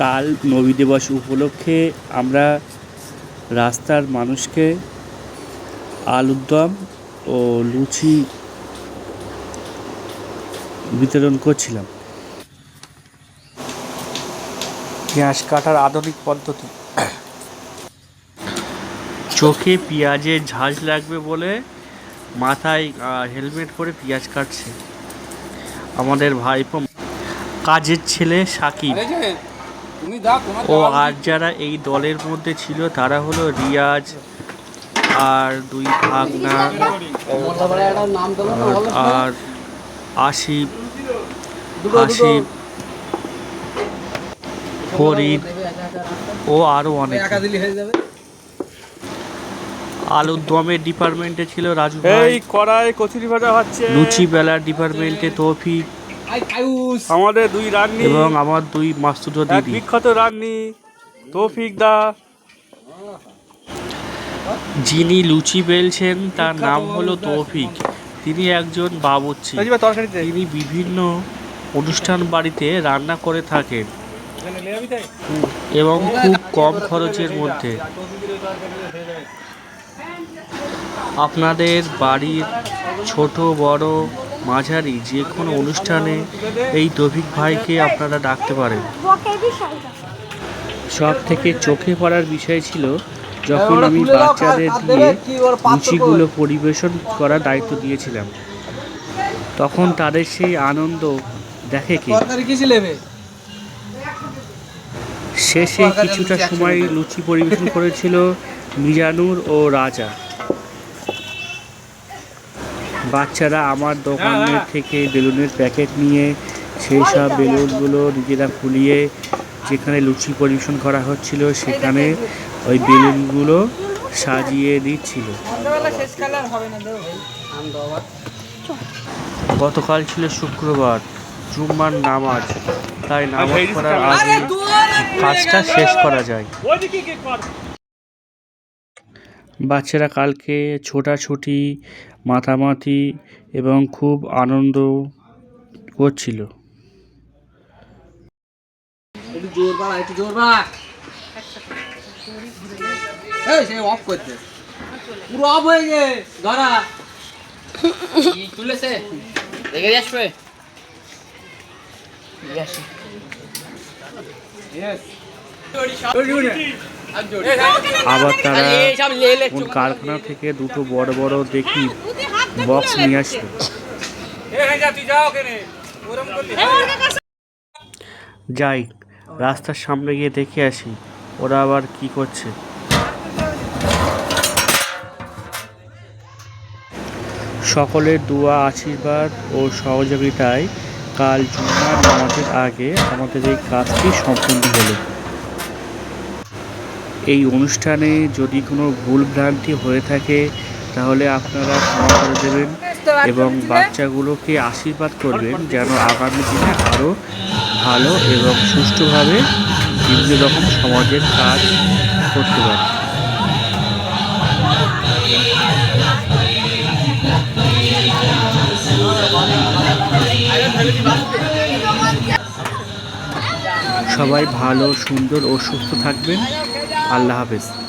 কাল নবী দিবস উপলক্ষে আমরা রাস্তার মানুষকে আলুর দম ও লুচি বিতরণ করছিলাম। পেঁয়াজ কাটার আধুনিক পদ্ধতি। চোখে পেঁয়াজের ঝাঁজ লাগবে বলে মাথায় হেলমেট পরে পেঁয়াজ কাটছে। আমাদের ভাইপো কাজের ছেলে সাকিব। ও আর যারা এই দলের মধ্যে ছিল তারা হলো রিয়াজ আর দুই ভাগনা আর আসিফ আসিফ ফরিদ ও আরও অনেক। আলুর দমের ডিপার্টমেন্টে ছিল রাজু ভাই। এই কড়াই কচুরি ভাজা হচ্ছে লুচি বেলার ডিপার্টমেন্টে তৌফিক। আমাদের দুই রান্নি এবং আমার দুই মাস্তুতো দিদি। বিখ্যাত রান্নি তৌফিক দা। যিনি লুচি বেলছেন তার নাম হলো তৌফিক। তিনি একজন বাবুর্চি। রাজীবা তিনি বিভিন্ন অনুষ্ঠান বাড়িতে রান্না করে থাকেন। এবং খুব কম খরচের মধ্যে। আপনাদের বাড়ির ছোট বড় মাঝারি যে কোনো অনুষ্ঠানে এই তৌফিক ভাইকে আপনারা ডাকতে পারেন। সব থেকে চোখে পড়ার বিষয় ছিল যখন আমি বাচ্চাদের দিয়ে লুচিগুলো পরিবেশন করার দায়িত্ব দিয়েছিলাম। তখন তাদের সেই আনন্দ দেখে কে? শেষে কিছুটা সময় লুচি পরিবেশন করেছিল মিজানুর ও রাজা। বাচ্চারা আমার দোকানের থেকে বেলুনের প্যাকেট নিয়ে সেই সব বেলুনগুলো নিজেরা ফুলিয়ে যেখানে লুচি পরিবেশন করা হচ্ছিল সেখানে ওই বেলুনগুলো সাজিয়ে দিচ্ছিল। সন্ধ্যাবেলা শেষ খেলে আর হবে না দেও গতকাল ছিল শুক্রবার জুম্মার নামাজ তাই নামাজ পড়ার আগে কাজটা শেষ করা যায়। ওইদিকে কি কর। বাচ্চারা কালকে ছোটাছুটি মাতামাতি এবং খুব আনন্দ করছিল একটু হয়ে আসবে আবার তারা কোন কারখানা থেকে দুটো বড় বড় দেখি বক্স নিয়ে আসলো। যাই রাস্তার সামনে গিয়ে দেখে আসি ওরা আবার কি করছে। সকলের দোয়া আশীর্বাদ ও সহযোগিতায় কাল জুম্মার নামাজের আগে আমাদের এই কাজটি সম্পূর্ণ হলো। এই অনুষ্ঠানে যদি কোনো ভুল ভ্রান্তি হয়ে থাকে, তাহলে আপনারা ক্ষমা করে দেবেন এবং বাচ্চাগুলোকে আশীর্বাদ করবেন যেন আগামী দিনে আরও ভালো এবং সুষ্ঠুভাবে বিভিন্ন রকম সমাজের কাজ করতে পারে। সবাই ভালো, সুন্দর ও সুস্থ থাকবেন। আল্লাহ হাফেজ।